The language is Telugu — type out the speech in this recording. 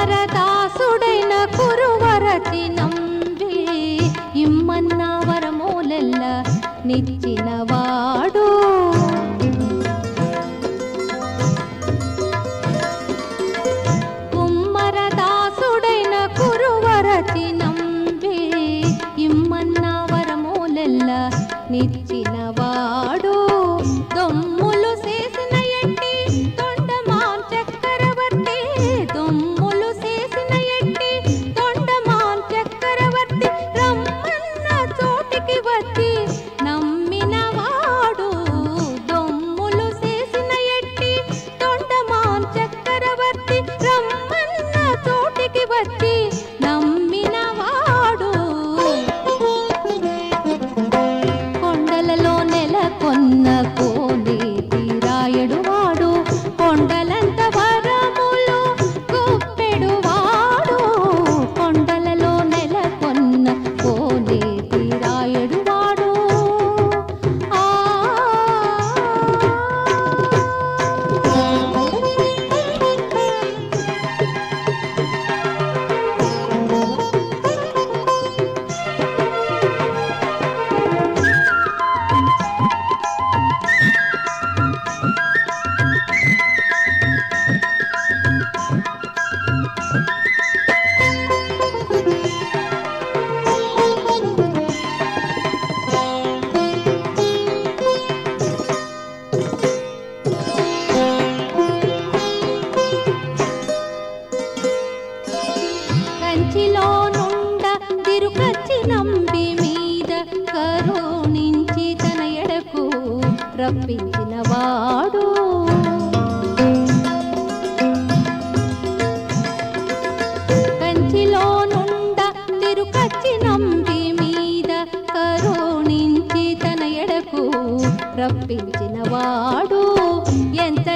குமரதாசுடை ந குருவரத்தினம். కచ్చి నంబి మీద కరుణించి తన ఎడకు రప్పించిన వాడు. కంచిలో నుండ తిరుకచ్చి నంబి మీద కరుణించి తన ఎడకు రప్పించిన వాడు. ఎంత